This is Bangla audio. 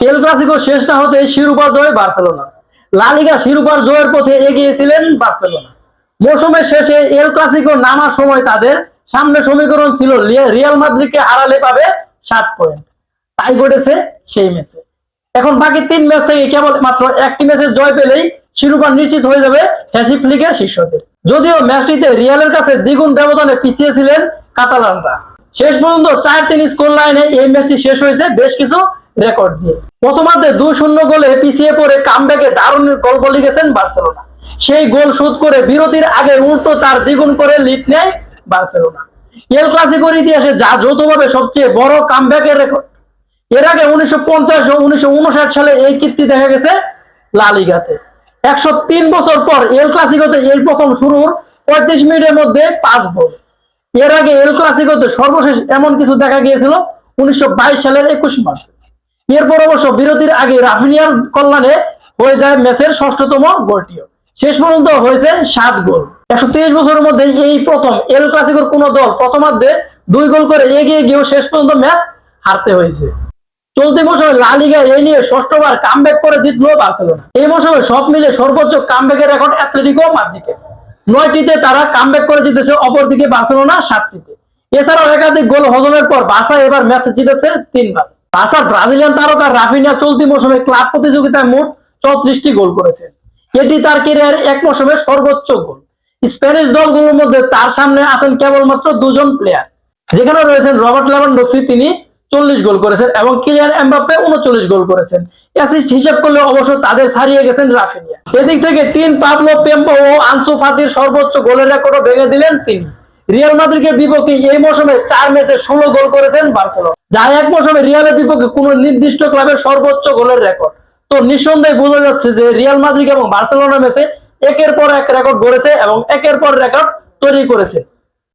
এল ক্লাসিকো শেষ না হতে শিরোপা জয় বার্সেলোনা। লা লিগা শিরোপার জয়ের পথে এগিয়েছিলেন বার্সেলোনা। মৌসুমের শেষে এল ক্লাসিকো নামার সময় তাদের সামনে সমীকরণ ছিল রিয়াল মাদ্রিদকে হারালে পাবে সাত পয়েন্ট। তাই ঘটেছে সেই ম্যাচে। এখন বাকি তিন ম্যাচ থেকে কেবল মাত্র একটি ম্যাচে জয় পেলেই শিরোপা নিশ্চিত হয়ে যাবে হ্যাসিপ লিগের শীর্ষদের। যদিও ম্যাচটিতে রিয়ালের কাছে দ্বিগুণ ব্যবধানে পিছিয়ে ছিলেন কাতালানরা। শেষ পর্যন্ত চার তিন স্কোর লাইনে এই ম্যাচটি শেষ হয়েছে। বেশ কিছু রেকর্ড দিয়ে। প্রথমার্ধে দুই শূন্য গোলে পিছিয়ে পড়ে কামব্যাকে দারুণ গল্প লিখেছেন বার্সেলোনা। সেই গোল শোধ করে বিরতির আগে উল্টো তার দ্বিগুণ করে লিড নেয় বার্সেলোনা। এল ক্লাসিকোর ইতিহাসে যা যৌথভাবে সবচেয়ে বড় কামব্যাকের রেকর্ড এর আগে উনিশশো পঞ্চাশ ও উনিশশো উনষাট সালে এই কীর্তি দেখা গেছে লা লিগাতে একশো তিন বছর পর এল ক্লাসিকোতে এই প্রথম শুরুর পঁয়ত্রিশ মিনিটের মধ্যে পাঁচ গোল। এর আগে এল ক্লাসিকোতে সর্বশেষ এমন কিছু দেখা গিয়েছিল উনিশশো বাইশ সালের একুশ মার্চ। এরপর অবশ্য বিরতির আগে রাফিনিয়ার কল্যাণে হয়ে যায় ম্যাচের ষষ্ঠতম গোলটিও। শেষ পর্যন্ত হয়েছে সাত গোল। একশো তেইশ বছরের মধ্যে এই প্রথম এল ক্লাসিকোর কোন দল প্রথমার্ধে দুই গোল করে এগিয়ে গিয়েও শেষ পর্যন্ত ম্যাচ হারতে হয়েছে। চলতি মৌসুমে লা লিগা এই নিয়ে ষষ্ঠবার কামব্যাক করে জিতলো বার্সেলোনা। এই মৌসুমে সব মিলে সর্বোচ্চ কামব্যাকের রেকর্ড অ্যাথলেটিকো মাদ্রিদে। নয়টিতে তারা কামব্যাক করে জিতেছে অপরদিকে বার্সেলোনা সাতটিতে। এছাড়াও একাধিক গোল হজমের পর বাসা এবার ম্যাচ জিতেছে তিনবার। বাসার ব্রাজিলিয়ান তারকা রাফিনিয়া চলতি মৌসুমে ক্লাব প্রতিযোগিতায় মোট চৌত্রিশটি গোল করেছেন। এটি তার ক্যারিয়ার এক মৌসুমে সর্বোচ্চ গোল। স্প্যানিশ দলগুলোর মধ্যে তার সামনে আছেন কেবলমাত্র দুজন প্লেয়ার যেখানে রয়েছেন রবার্ট লেভানডস্কি তিনি চল্লিশ গোল করেছেন এবং কিলিয়ান এমবাপ্পে উনচল্লিশ গোল করেছেন। অ্যাসিস্ট হিসাব করলে অবশ্য তাদের ছাড়িয়ে গেছেন রাফিনিয়া। এদিক থেকে তিন পাবলো পেম্পো ও আনসু ফাতির সর্বোচ্চ গোলের রেকর্ডও ভেঙে দিলেন তিনি। রিয়াল মাদ্রিদের বিপক্ষে এই মৌসুমে চার ম্যাচে ষোলো গোল করেছেন বার্সেলোনা। যা এক মৌসুমে রিয়ালের বিপক্ষে কোনো নির্দিষ্ট ক্লাবের সর্বোচ্চ গোলের রেকর্ড। তো নিঃসন্দেহে বোঝা যাচ্ছে যে রিয়াল মাদ্রিদ এবং বার্সেলোনা ম্যাচে একের পর এক রেকর্ড গড়েছে এবং একের পর রেকর্ড তৈরি করেছে।